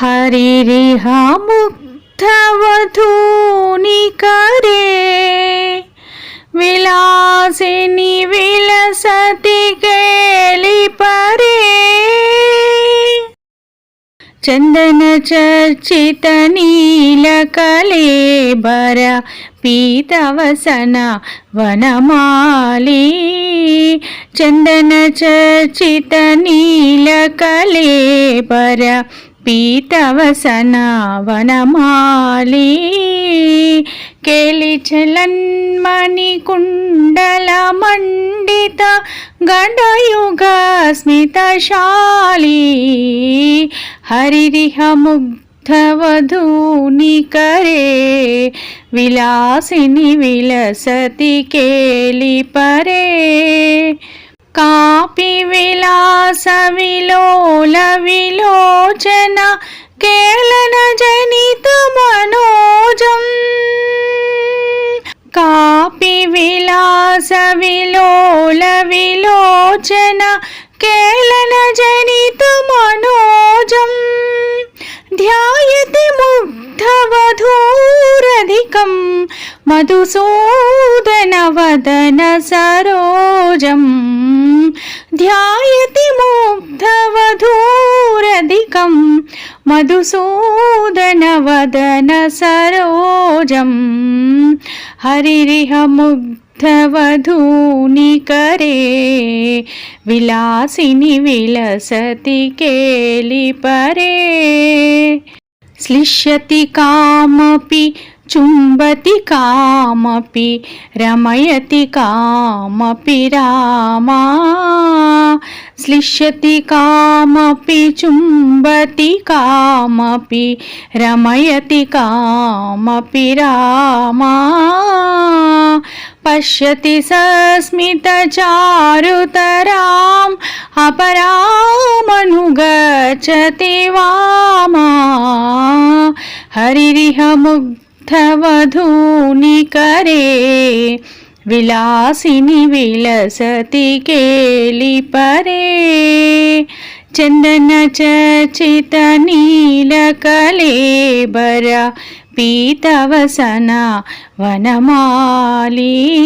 हरिरिहा मुग्धवधूनि करे विलासिनि विलसति केलिपरे चन्दन चर्चित नीलकलेबर पीतवसन वनमाली चन्दन चर्चित नीलकलेबर पीतवसन वनमाली केलिचलन्मणिकुण्डलमण्डित गणयुगस्मितशाली हरिरिह मुग्धवधूनि करे विलासिनि विलसति केलिपरे कापि विलासविलोलविलोचन केलनजनितमनोजम् कापि विलासविलोलविलोचन केलनजनितमनोजम् ध्यायति मुग्धवधूरधिकं मधुसूदनवदन सरोजम् ध्यायति मुग्धवधूरधिकं सरोजम् हरिरिह मुग्धवधूनि करे विलासिनि विलसति केलिपरे। श्लिष्यति कामपि चुम्बति कामपि रमयति कामपि रामा श्लिष्यति कामपि चुम्बति कामपि रमयति कामपि रामा। पश्यति सस्मितचारुतराम् अपरामनुगच्छति वामा। हरिरिह मुग्धवधूनि करे విలాసిని విలసతి కేలి పరే. చందన చర్చిత నీల కలేబర పీతవసన వనమాలి.